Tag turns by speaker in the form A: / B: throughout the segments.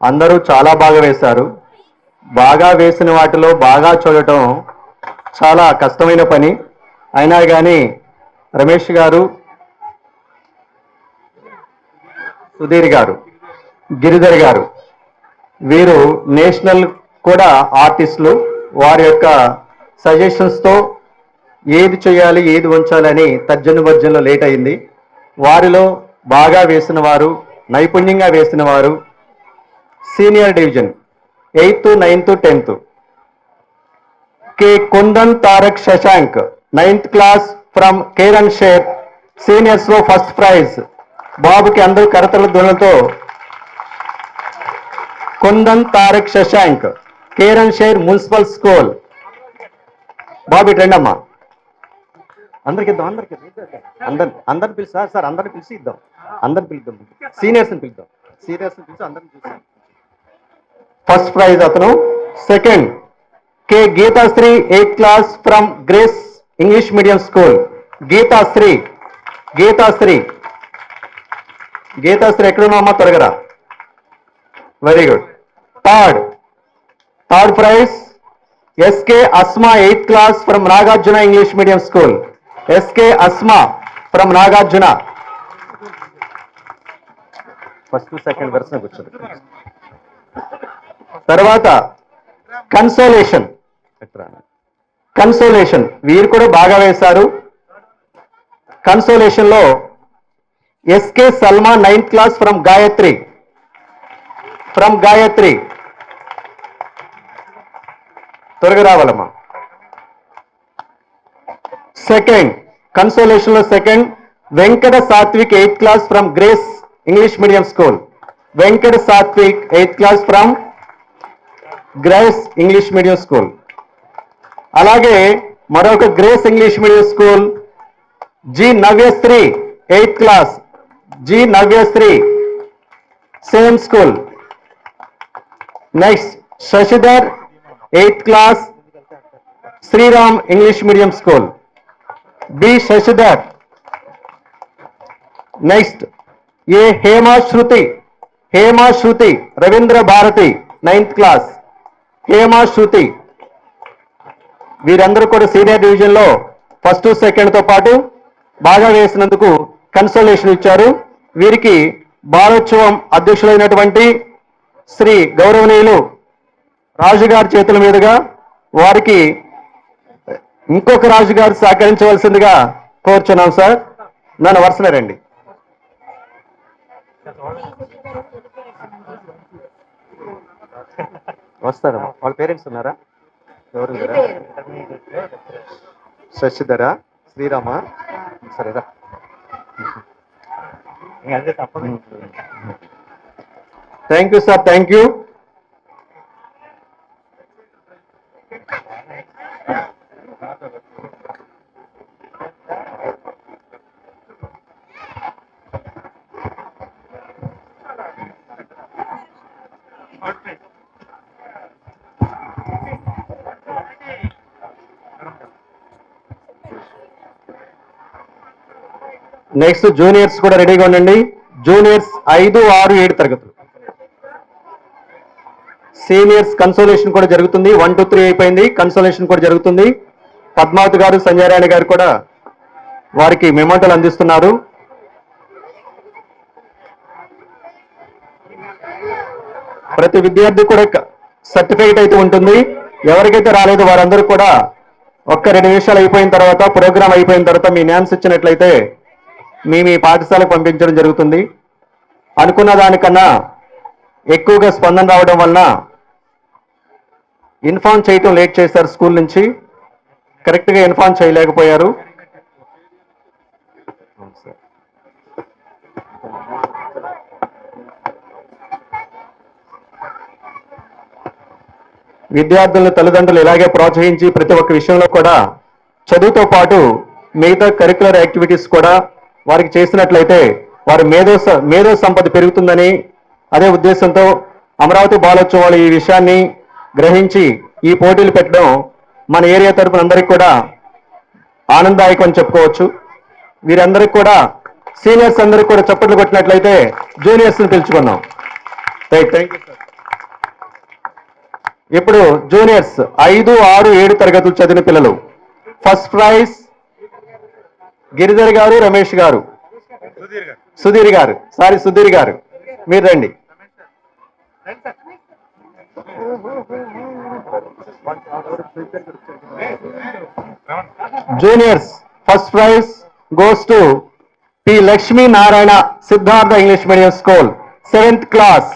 A: అందరూ చాలా బాగా వేశారు. బాగా వేసిన వాటిలో బాగా చూడటం చాలా కష్టమైన పని. అయినా కానీ రమేష్ గారు సుధీర్ గారు గిరిధర్ గారు వీరు నేషనల్ కూడా ఆర్టిస్టులు. వారి యొక్క సజెషన్స్తో ఏది చేయాలి ఏది ఉంచాలని తర్జను భర్జనలో లేట్ అయింది. వారిలో బాగా వేసిన వారు నైపుణ్యంగా వేసిన వారు senior division eighth ninth tenth. K. Kundan Tarak Shashank ninth class from Keran Sher సీనియర్స్లో first prize. బాబుకి అందరూ కరతల ధ్వనులతో కుందన్ తారక్ శశాంక్ కేరన్ షేర్ మున్సిపల్ స్కూల్. బాబు ఇటు రండి అందరికి ఇద్దాం అందరికి అందరు అందరిని పిలుస్తారు సార్ అందరిని పిలిచి ఇద్దాం. అందరిని పిలుద్దాం. సీనియర్స్ని పిలుద్దాం. సీనియర్స్ని పిలిచి అందరిని చూసాం ఫస్ట్ ప్రైజ్ అతను. Second K Geethasri eighth class from Grace English medium school Geethasri Geethasri Geethasri ఎక్కడున్నామా త్వరగరా very good third third prize SK Asma eighth class from Nagarjuna English medium school SK Asma from Nagarjuna first second version కూర్చోండి తర్వాత consolation consolation వీరు కూడా బాగా వేశారు. కన్సోలేషన్లో SK Salma ninth class from Gayathri from Gayathri త్వరగా రావాలమ్మా. Second కన్సోలేషన్లో second Venkata Satvik eighth class from Grace English medium school Venkata Satvik eighth class from Grace English medium school అలాగే మరొక Grace English medium school G Navyasri eighth class G Navyasri same school next Sasidhar eighth class Sriram English medium school B Sasidhar next A Hema Sruthi Hema Sruthi Ravindra Bharathi ninth class Hema Sruthi. వీరందరూ కూడా senior డివిజన్లో first సెకండ్తో పాటు బాగా వేసినందుకు consolation ఇచ్చారు. వీరికి బాలోత్సవం అధ్యక్షులైనటువంటి శ్రీ గౌరవనీయులు రాజుగారి చేతుల మీదుగా వారికి ఇంకొక రాజుగారు సహకరించవలసిందిగా కోరుచున్నాం సార్. నన్ను వరుసనే రండి. వస్తారమ్మా వాళ్ళ పేరెంట్స్ ఉన్నారా? ఎవరు? శశిధర శ్రీరామ? సరేరా thank you sir thank you next juniors కూడా రెడీగా ఉండండి. జూనియర్స్ ఐదు ఆరు ఏడు తరగతులు. సీనియర్స్ కన్సోలేషన్ కూడా జరుగుతుంది. వన్ టూ త్రీ అయిపోయింది. కన్సోలేషన్ కూడా జరుగుతుంది. పద్మావతి గారు సంజయ్ గారు కూడా వారికి మెమోటలు అందిస్తున్నారు. ప్రతి విద్యార్థి కూడా సర్టిఫికేట్ అయితే ఉంటుంది. ఎవరికైతే రాలేదు వారందరూ కూడా ఒక్క రెండు నిమిషాలు అయిపోయిన తర్వాత ప్రోగ్రామ్ అయిపోయిన తర్వాత మీ నేమ్స్ ఇచ్చినట్లయితే మీ మీ పాఠశాలకు పంపించడం జరుగుతుంది. అనుకున్న దానికన్నా ఎక్కువగా స్పందన రావడం వలన ఇన్ఫార్మ్ చేయటం లేట్ చేశారు స్కూల్ నుంచి. కరెక్ట్గా ఇన్ఫార్మ్ చేయలేకపోయారు. విద్యార్థులను తల్లిదండ్రులు ఇలాగే ప్రోత్సహించి ప్రతి ఒక్క విషయంలో కూడా చదువుతో పాటు మిగతా కరికులర్ యాక్టివిటీస్ కూడా వారికి చేసినట్లయితే వారి మేధో మేధో సంపద పెరుగుతుందని అదే ఉద్దేశంతో అమరావతి బాలోత్సవాలు ఈ విషయాన్ని గ్రహించి ఈ పోటీలు పెట్టడం మన ఏరియా తరపున అందరికీ కూడా ఆనందదాయకం అని చెప్పుకోవచ్చు. వీరందరికీ కూడా సీనియర్స్ అందరికీ కూడా చప్పట్లు కొట్టినట్లయితే జూనియర్స్ని పిలుచుకున్నాం రైట్ థ్యాంక్ యూ సార్ ఇప్పుడు జూనియర్స్ ఐదు ఆరు ఏడు తరగతులు చదివిన పిల్లలు. ఫస్ట్ ప్రైజ్ గిరిధర్ గారు రమేష్ గారు. సుధీర్ గారు. సారీ సుధీర్ గారు. మీరు రండి. Juniors first prize goes to P Lakshmi Narayana Siddhartha English medium school seventh class.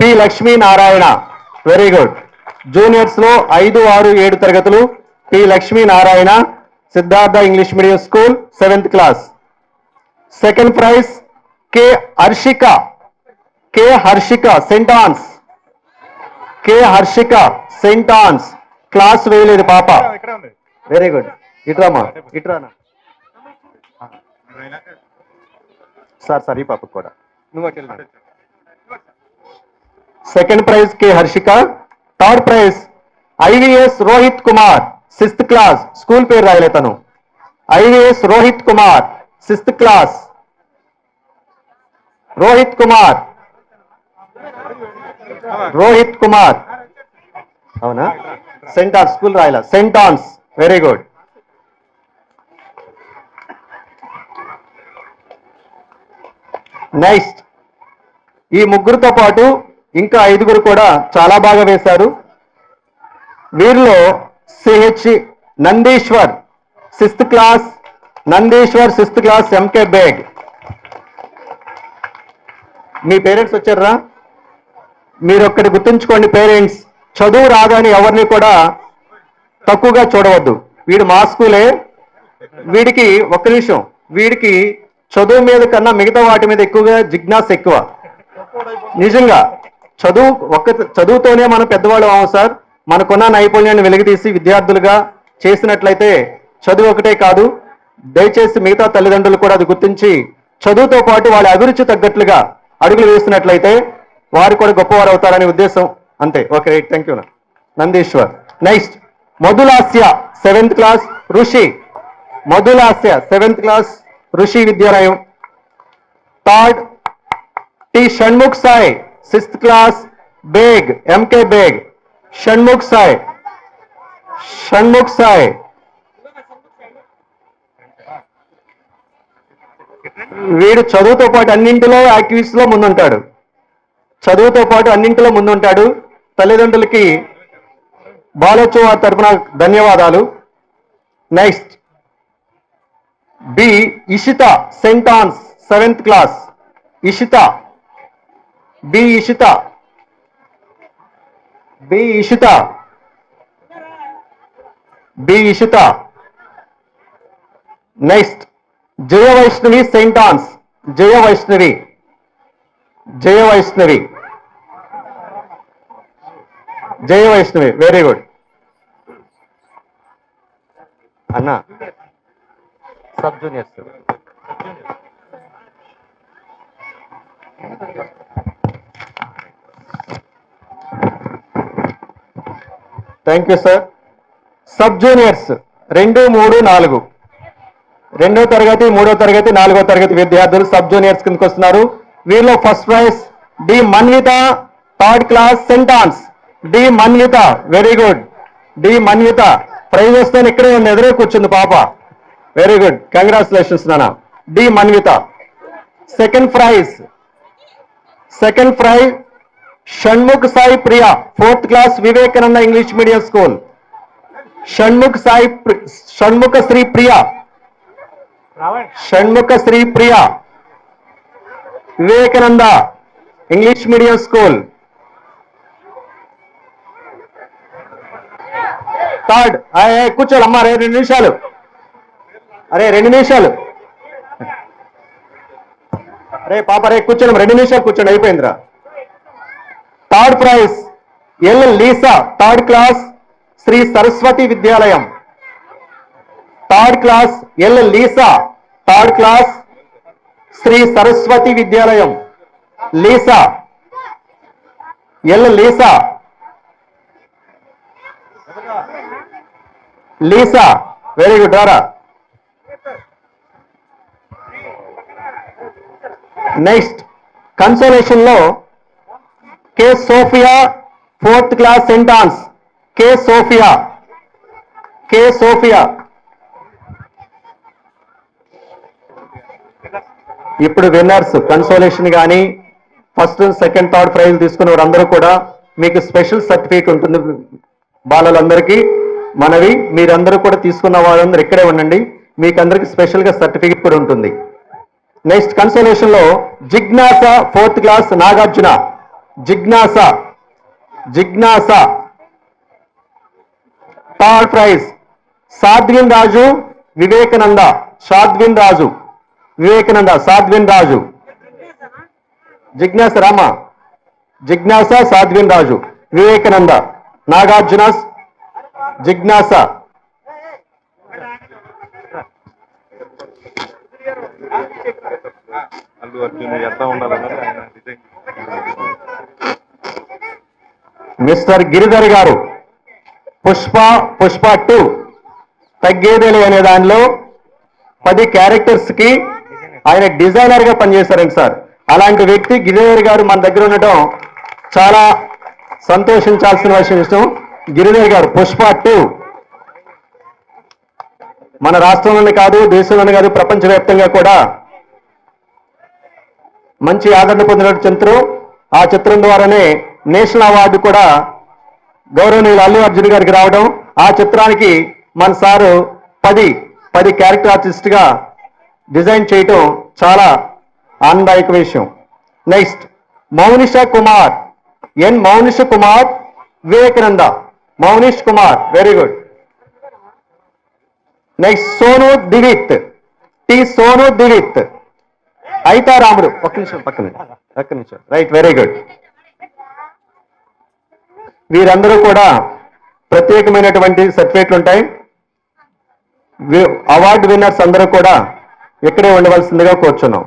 A: P Lakshmi Narayana. Very good జూనియర్స్లో ఐదు ఆరు ఏడు తరగతులు. P Lakshmi Narayana Siddhartha English medium school seventh class second prize K Harshika K Harshika saint Ann's K Harshika saint Ann's class వేయలేదు పాప. Very good ఇట్రామా? ఇట్రానా? Sir sir ఈ పాపకు కూడా. నువ్వు. Second prize K Harshika third prize IVS Rohit Kumar sixth class school పేరు రాయలే తను. IAS Rohit Kumar sixth class. Rohit Kumar. Rohit Kumar. అవునా? Saint Ann's school రాయలా. Saint Ann's very good. Next. ఈ ముగ్గురితో పాటు ఇంకా ఐదుగురు కూడా చాలా బాగా వేశారు. వీరిలో CH Nandeeshwar sixth class Nandeeshwar sixth class MK Baig. మీ పేరెంట్స్ వచ్చారా మీరు ఒక్కటి గుర్తుంచుకోండి పేరెంట్స్ చదువు రాగానే ఎవరిని కూడా తక్కువగా చూడవద్దు. వీడు మా స్కూలే వీడికి ఒక్క నిమిషం వీడికి చదువు మీద కన్నా మిగతా వాటి మీద ఎక్కువగా జిజ్ఞాస ఎక్కువ. నిజంగా చదువు ఒక్క చదువుతోనే మనం పెద్దవాళ్ళు అవ్వం సార్. మనకున్న నైపుణ్యాన్ని వెలిగితీసి విద్యార్థులుగా చేసినట్లయితే చదువు ఒకటే కాదు దయచేసి మిగతా తల్లిదండ్రులు కూడా అది గుర్తించి చదువుతో పాటు వాళ్ళ అభిరుచి తగ్గట్లుగా అడుగులు వేసినట్లయితే వారు కూడా గొప్పవారు అవుతారనే ఉద్దేశం అంతే. Okay right. Thank you. Nandeeshwar. Next Madhulasya seventh class Rishi. Madhulasya seventh class Rishi Vidyalayam. Third T Shanmukh Sai sixth class Baig MK Baig. Shanmukh Sai. Shanmukh Sai. వీడు చదువుతో పాటు అన్నింటిలో యాక్టివిస్ట్లో ముందుంటాడు. చదువుతో పాటు అన్నింటిలో ముందుంటాడు. తల్లిదండ్రులకి బాలోత్సవ తరపున ధన్యవాదాలు. Next B Ishitha saint Ann's seventh class. Ishitha B Ishitha. B Ishitha. B Ishitha. Next Jaya Vaishnavi saint Ann's Jaya Vaishnavi. Jaya Vaishnavi. Jaya Vaishnavi. Very good అన్నా. Sub juniors thank you sir sub juniors రెండు మూడు నాలుగు. రెండో తరగతి మూడో తరగతి నాలుగో తరగతి విద్యార్థులు సబ్ జూనియర్స్ కిందకు వస్తున్నారు. వీరిలో first prize D. Manvitha third class saint Ann's D. Manvitha very good D. Manvitha prize వస్తే ఇక్కడే ఉంది ఎదురే కూర్చుంది పాప. వెరీ గుడ్ కంగ్రాచులేషన్స్ నాన్న. D. Manvitha. Second prize second prize Shanmukh Sai Priya fourth class Vivekananda English medium school. Shanmukh Sai Shanmukha Sri Priya. Shanmukha Sri Priya. Vivekananda English medium school. Third కూర్చోడు అమ్మా రే రెండు నిమిషాలు. అరే రెండు నిమిషాలు. అరే పాప రే కూర్చోండి రెండు నిమిషాలు కూర్చోండి అయిపోయిందిరా. Third prize L. Lisa third class Sri Saraswathi Vidyalayam. Third class L. Lisa third class Sri Saraswathi Vidyalayam. Lisa L. Lisa Lisa very good రారా. నెక్స్ట్ కన్సోలేషన్లో K Sophia fourth class sentence K Sophia. K Sophia. ఇప్పుడు winners consolation కానీ first second third prize తీసుకున్న వారందరూ కూడా మీకు special certificate ఉంటుంది బాలలందరికీ. మనవి మీరందరూ కూడా తీసుకున్న వాళ్ళందరూ ఇక్కడే ఉండండి. మీకు అందరికి స్పెషల్గా సర్టిఫికేట్ కూడా ఉంటుంది. నెక్స్ట్ కన్సోలేషన్లో జిజ్ఞాస fourth class Nagarjuna. Jignasa Jignasa. Third prize Sadhvin Raju Vivekananda Sadhvin Raju. Vivekananda Sadhvin Raju. Jignasa Rama Jignasa Sadhvin Raju. Vivekananda Nagarjuna జిజ్ఞాస.
B: అల్లు అర్జున్ ఎంత ఉండాలన్నది ఆయన డిజైన్
A: మిస్టర్ గిరిధర్ గారు పుష్ప పుష్ప టూ తగ్గేదేలే అనే దానిలో పది క్యారెక్టర్స్కి ఆయన డిజైనర్గా పనిచేశారండి సార్. అలాంటి వ్యక్తి గిరిధర్ గారు మన దగ్గర ఉండటం చాలా సంతోషించాల్సిన విషయం గిరిధర్ గారు పుష్ప టూ మన రాష్ట్రంలోనే కాదు దేశంలోనే కాదు ప్రపంచవ్యాప్తంగా కూడా మంచి ఆదరణ పొందిన చిత్రం ఆ చిత్రం ద్వారానే నేషనల్ అవార్డు కూడా గౌరవనీయులు అల్లు అర్జున్ గారికి రావడం ఆ చిత్రానికి మన సారు పది పది క్యారెక్టర్ ఆర్టిస్ట్గా డిజైన్ చేయటం చాలా ఆనందాయక విషయం next Mounisha Kumar N Mounisha Kumar Vivekananda Mounish Kumar very good next Sonu Divith T Sonu Divith అయితా రాముడు ఒక్క నిమిషం పక్కన ఒక్క నిమిషం రైట్ వెరీ గుడ్ వీరందరూ కూడా ప్రత్యేకమైనటువంటి సర్టిఫికేట్లు ఉంటాయి. అవార్డు విన్నర్స్ అందరూ కూడా ఇక్కడే ఉండవలసిందిగా కోరుచున్నాం.